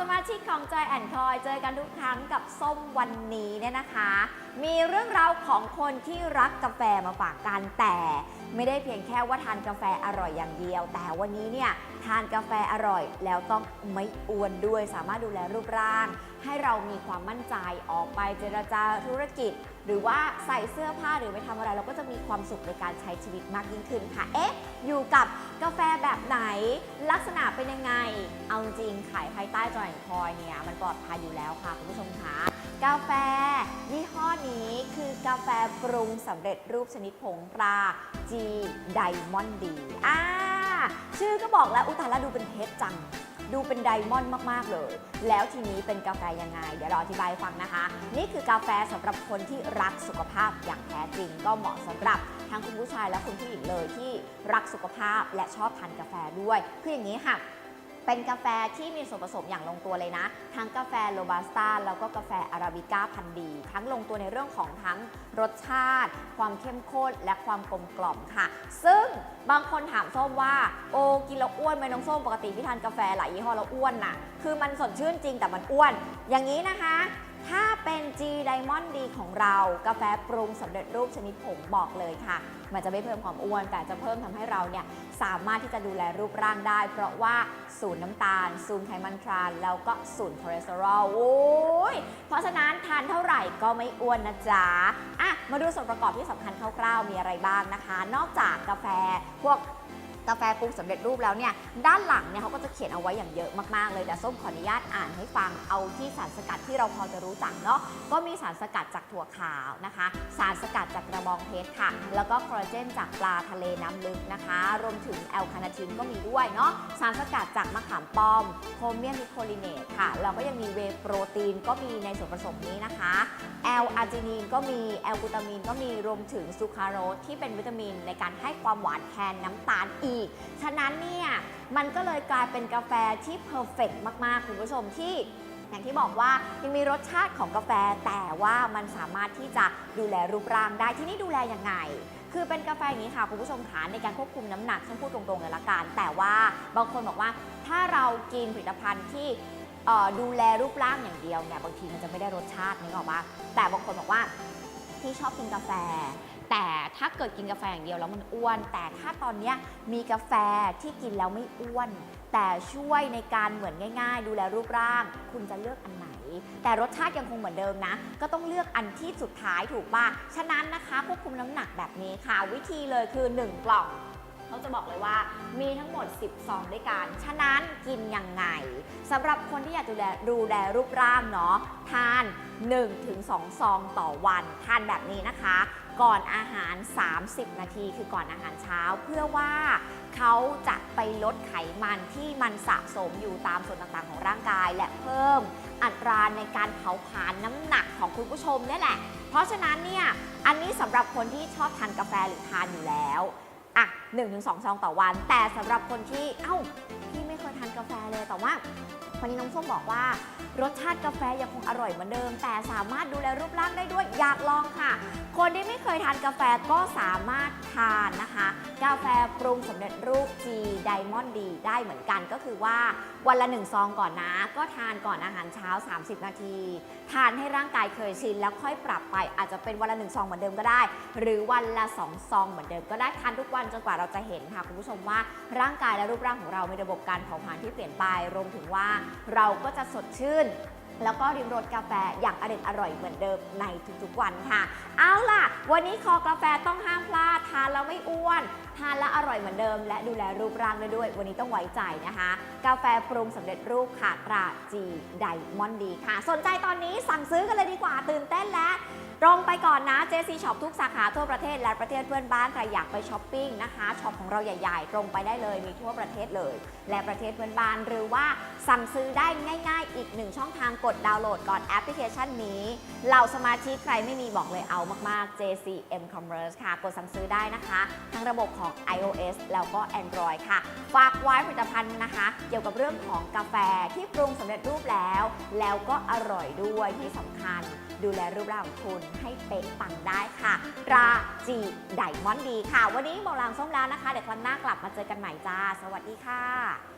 สมาชิกของจอยแอนคอยเจอกันทุกครั้งกับส้มวันนี้เนี่ยนะคะ มีเรื่องราวของคนที่รักกาแฟมาฝากกันแต่ ไม่ได้เพียงแค่ว่าทานกาแฟอร่อยอย่างเดียว แต่วันนี้เนี่ยทานกาแฟอร่อย แล้วต้องไม่อ้วนด้วย สามารถดูแลรูปร่าง ให้เรามีความมั่นใจออกไปเจรจาธุรกิจ หรือว่าใส่เสื้อผ้าหรือไปทำอะไร เราก็จะมีความสุขในการใช้ชีวิตมากยิ่งขึ้นค่ะ เอ๊ะ อยู่กับกาแฟแบบไหน ลักษณะเป็นยังไง เอาจริงขายภายใต้จอยคอยเนี่ยมันปลอดภัยอยู่แล้วค่ะคุณผู้ชมคะ กาแฟ ยี่ห้อนี้คือกาแฟปรุงสำเร็จรูปชนิดผงตรา G Diamond D อ่าชื่อก็บอกแล้วอุตายแล้วดูเป็นเพชรจัง ดูเป็นไดมอนด์มาก ๆ เลย แล้วทีนี้เป็นกาแฟยังไง เดี๋ยวเราอธิบายให้ฟังนะคะ นี่คือกาแฟสำหรับคนที่รักสุขภาพอย่างแท้จริง ก็เหมาะสำหรับทั้งคุณผู้ชายและคุณผู้หญิงเลยที่รักสุขภาพและชอบทานกาแฟด้วย คืออย่างนี้ค่ะ เป็นกาแฟที่มีส่วนผสมอย่างลงตัวเลยนะ ทั้งกาแฟโรบัสต้าแล้วก็กาแฟอาราบิก้าพันธุ์ดี ทั้งลงตัวในเรื่องของทั้งรสชาติ ความเข้มข้นและความกลมกล่อมค่ะ ซึ่งบางคนถามส้มว่า โอ้กินแล้วอ้วนไหมน้องส้มปกติพี่ทานกาแฟหลายยี่ห้อแล้วอ้วนน่ะคือมันสดชื่นจริงแต่มันอ้วน อย่างนี้นะคะ ถ้าเป็น G Diamond D ของเรากาแฟปรุงสำเร็จรูปชนิดผงบอกเลยค่ะ มันจะไม่เพิ่มความอ้วน แต่จะเพิ่มทำให้เราเนี่ยสามารถที่จะดูแลรูปร่างได้ เพราะว่าศูนย์น้ำตาล ศูนย์ไขมันทราน แล้วก็ศูนย์คอเลสเตอรอลโอ้ยเพราะฉะนั้นทานเท่าไหร่ก็ไม่อ้วนนะจ๊ะอะมาดูส่วนประกอบที่สำคัญคร่าวๆมีอะไรบ้างนะคะ นอกจากกาแฟพวก กาแฟปรุงสำเร็จรูปแล้วเนี่ยด้านหลังเนี่ยเขาก็จะเขียนเอาไว้อย่างเยอะมากๆเลยแต่ส้มขออนุญาตอ่านให้ฟังเอาที่สารสกัดที่เราพอจะรู้จักเนาะก็มีสารสกัดจากถั่วขาวนะคะ สารสกัดจากกระบองเพชรค่ะ แล้วก็คอลลาเจนจากปลาทะเลน้ำลึกนะคะ รวมถึงแอลคาเนาทินก็มีด้วยเนาะสารสกัดจากมะขามป้อมโคเมียมิโคลิเนตค่ะแล้วก็ยังมีเวโปรตีนก็มีในส่วนผสมนี้นะคะแอลอาร์จินีนก็มีแอลกูตามีนก็มีรวมถึงซูคราโรสที่เป็นวิตามินในการให้ความหวานแทนน้ำตาลอีก ฉะนั้นเนี่ยมันก็เลยกลายเป็นกาแฟที่เพอร์เฟกมาก ๆ คุณผู้ชมที่อย่างที่บอกว่ายังมีรสชาติของกาแฟแต่ว่ามันสามารถที่จะดูแลรูปร่างได้ที่นี่ดูแลยังไง คือเป็นกาแฟอย่างนี้ค่ะ คุณผู้ชมขาในการควบคุมน้ำหนักฉันพูดตรงๆเลยละกัน แต่ว่าบางคนบอกว่าถ้าเรากินผลิตภัณฑ์ที่ดูแลรูปร่างอย่างเดียวเนี่ยบางทีมันจะไม่ได้รสชาตินึกออกปะแต่บางคนบอกว่าที่ชอบกินกาแฟ แต่ถ้าเกิดกินกาแฟอย่างเดียวแล้วมันอ้วน แต่ถ้าตอนนี้มีกาแฟที่กินแล้วไม่อ้วน แต่ช่วยในการเหมือนง่าย ๆ ดูแลรูปร่าง คุณจะเลือกอันไหน แต่รสชาติยังคงเหมือนเดิมนะ ก็ต้องเลือกอันที่สุดท้ายถูกป่ะ ฉะนั้นนะคะควบคุมน้ำหนักแบบนี้ค่ะ วิธีเลยคือ 1 กล่อง เขาจะบอกเลยว่ามีทั้งหมด10ซองด้วยกัน ฉะนั้นกินยังไงสำหรับคนที่อยากดูแลดูแลรูปร่างเนาะทาน 1-2 ซองต่อวัน ทานแบบนี้นะคะ ก่อนอาหาร 30 นาทีคือก่อนอาหารเช้าเพื่อว่าเขาจะไปลดไขมันที่มันสะสมอยู่ตามส่วนต่างๆของร่างกาย และเพิ่มอัตราในการเผาผลาญน้ำหนักของคุณผู้ชมนี่แหละ เพราะฉะนั้นเนี่ย อันนี้สำหรับคนที่ชอบทานกาแฟหรือทานอยู่แล้ว อะ1-2ซองต่อวัน แต่สำหรับคนที่ เอ้า พี่ไม่เคยทานกาแฟเลย แต่ว่าวันนี้น้องส้มบอกว่า รสชาติกาแฟยังคงอร่อยเหมือนเดิม แต่สามารถดูแลรูปร่างได้ด้วยอยากลองค่ะ คนที่ไม่เคยทานกาแฟก็สามารถทานนะคะ กาแฟปรุงสำเร็จรูป G Diamond D ได้เหมือนกันก็คือว่าวันละ1ซองก่อนนะ ก็ทานก่อนอาหารเช้า 30 นาที ทานให้ร่างกายเคยชินแล้วค่อยปรับไป อาจจะเป็นวันละ1ซองเหมือนเดิมก็ได้ หรือวันละ2ซองเหมือนเดิมก็ได้ทานทุกวันจนกว่าเราจะเห็นค่ะคุณผู้ชมว่าร่างกายและรูปร่างของเรามีระบบการเผาผลาญที่เปลี่ยนไปรวมถึงว่าเราก็จะสดชื่นแล้วก็ริมรสกาแฟอย่างอร่อยอร่อยเหมือนเดิมในทุกๆวันค่ะ เอาล่ะ วันนี้คอกาแฟต้องห้ามพลาดทานแล้วไม่อ้วน ทานแล้วอร่อยเหมือนเดิม และดูแลรูปร่างได้ด้วย วันนี้ต้องไว้ใจนะคะ กาแฟปรุงสำเร็จรูปค่ะตราจีไดมอนดีค่ะ สนใจตอนนี้สั่งซื้อกันเลยดีกว่าตื่นเต้นแล้วตรงไปก่อนนะ JC Shop ทุกสาขาทั่วประเทศและประเทศเพื่อนบ้านใครอยากไปช้อปปิ้งนะคะช็อปของเราใหญ่ ๆ ตรงไปได้เลยมีทั่วประเทศเลย และประเทศเพื่อนบ้านหรือว่าสั่งซื้อได้ง่าย ๆ อีกหนึ่งช่องทางกดดาวน์โหลดก่อนแอปพลิเคชันนี้เหล่าสมาชิกใครไม่มีบอกเลยเอามากๆ JCM Commerce ค่ะ กดสั่งซื้อได้นะคะ ทั้งระบบของ iOS แล้วก็ Android ค่ะ ฝากไว้ผลิตภัณฑ์นะคะ เกี่ยวกับเรื่องของกาแฟที่ปรุงสำเร็จรูปแล้ว แล้วก็อร่อยด้วยที่สำคัญ ดูแลรูปร่างของคุณให้เป๊ะปังได้ค่ะ ราจีไดมอนดีค่ะ วันนี้หมอลางส้มแล้วนะคะ เดี๋ยวครั้งหน้ากลับมาเจอกันใหม่จ้า สวัสดีค่ะ